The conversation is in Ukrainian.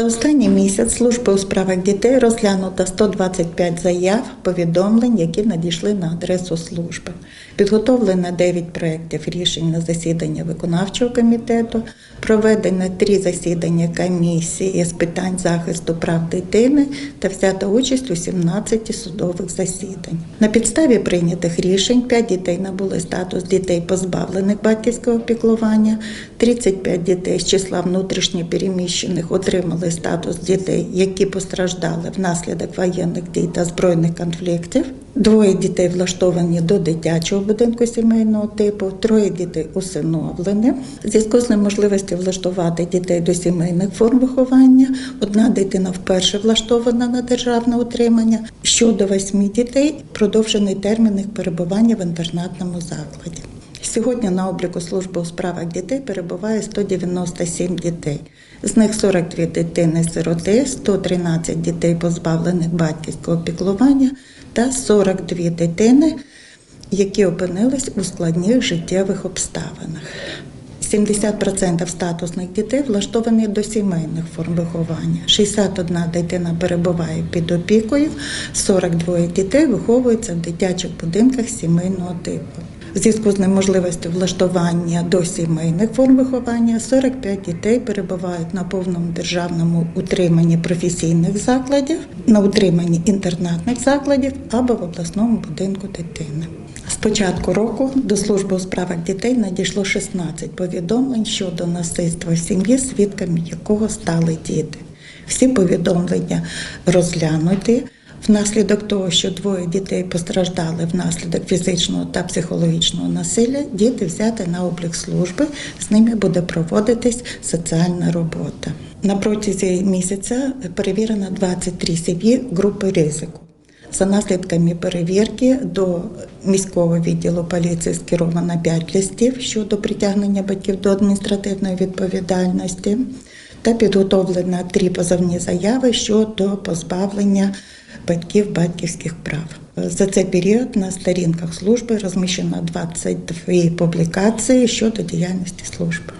За останній місяць служби у справах дітей розглянуто 125 заяв, повідомлень, які надійшли на адресу служби. Підготовлено 9 проєктів рішень на засідання виконавчого комітету, проведено 3 засідання комісії з питань захисту прав дитини та взята участь у 17 судових засідань. На підставі прийнятих рішень 5 дітей набули статус дітей позбавлених батьківського піклування, 35 дітей з числа внутрішньо переміщених отримали статус дітей, які постраждали внаслідок воєнних дій та збройних конфліктів. Двоє дітей влаштовані до дитячого будинку сімейного типу, троє дітей усиновлені. Зв'язку з неможливістю влаштувати дітей до сімейних форм виховання. Одна дитина вперше влаштована на державне утримання. Щодо восьми дітей продовжений термін їх перебування в інтернатному закладі. Сьогодні на обліку служби у справах дітей перебуває 197 дітей. З них 42 дитини-сироти, 113 дітей позбавлених батьківського піклування та 42 дитини, які опинились у складних життєвих обставинах. 70% статусних дітей влаштовані до сімейних форм виховання. 61 дитина перебуває під опікою, 42 дітей виховуються в дитячих будинках сімейного типу. В зв'язку з неможливістю влаштування до сімейних форм виховання 45 дітей перебувають на повному державному утриманні професійних закладів, на утриманні інтернатних закладів або в обласному будинку дитини. Початку року до служби у справах дітей надійшло 16 повідомлень щодо насильства в сім'ї, свідками якого стали діти. Всі повідомлення розглянуті. Внаслідок того, що двоє дітей постраждали внаслідок фізичного та психологічного насилля, діти взяти на облік служби, з ними буде проводитись соціальна робота. На протязі місяця перевірено 23 сім'ї групи ризику. За наслідками перевірки до міського відділу поліції скеровано 5 листів щодо притягнення батьків до адміністративної відповідальності та підготовлено три позовні заяви щодо позбавлення батьків батьківських прав. За цей період на сторінках служби розміщено 22 публікації щодо діяльності служби.